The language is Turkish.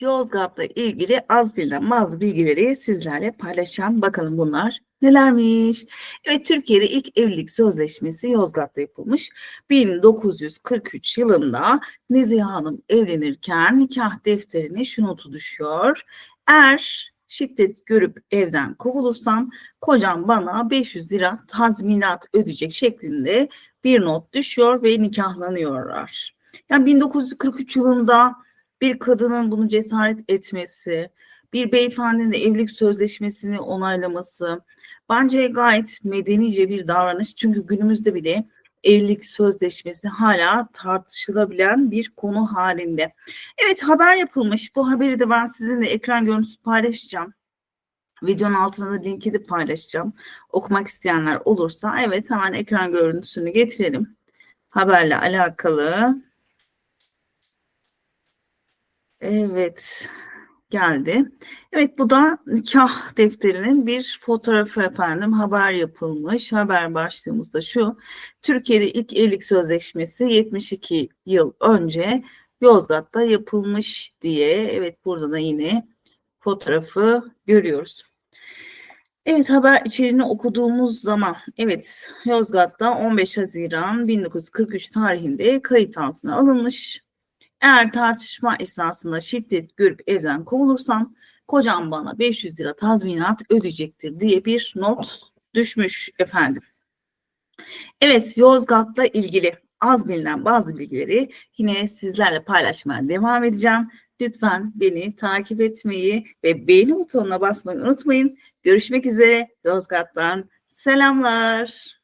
Yozgat'la ilgili az bilinen bazı bilgileri sizlerle paylaşacağım. Bakalım bunlar nelermiş? Evet, Türkiye'de ilk evlilik sözleşmesi Yozgat'ta yapılmış. 1943 yılında Nezihe Hanım evlenirken nikah defterine şu notu düşüyor. Eğer şiddet görüp evden kovulursam kocam bana 500 lira tazminat ödeyecek şeklinde bir not düşüyor ve nikahlanıyorlar. Yani 1943 yılında bir kadının bunu cesaret etmesi, bir beyefendinin evlilik sözleşmesini onaylaması bence gayet medenice bir davranış. Çünkü günümüzde bile evlilik sözleşmesi hala tartışılabilen bir konu halinde. Evet haber yapılmış. Bu haberi de ben sizinle ekran görüntüsü paylaşacağım. Videonun altına da linki de paylaşacağım. Okumak isteyenler olursa evet hemen ekran görüntüsünü getirelim. Haberle alakalı. Evet geldi. Evet bu da nikah defterinin bir fotoğrafı efendim haber yapılmış. Haber başlığımızda şu. Türkiye'de ilk evlilik sözleşmesi 72 yıl önce Yozgat'ta yapılmış diye. Evet burada da yine fotoğrafı görüyoruz. Evet haber içeriğini okuduğumuz zaman evet Yozgat'ta 15 Haziran 1943 tarihinde kayıt altına alınmış. Eğer tartışma esnasında şiddet görüp evden kovulursam kocam bana 500 lira tazminat ödeyecektir diye bir not düşmüş efendim. Evet Yozgat'la ilgili az bilinen bazı bilgileri yine sizlerle paylaşmaya devam edeceğim. Lütfen beni takip etmeyi ve beğeni butonuna basmayı unutmayın. Görüşmek üzere Yozgat'tan selamlar.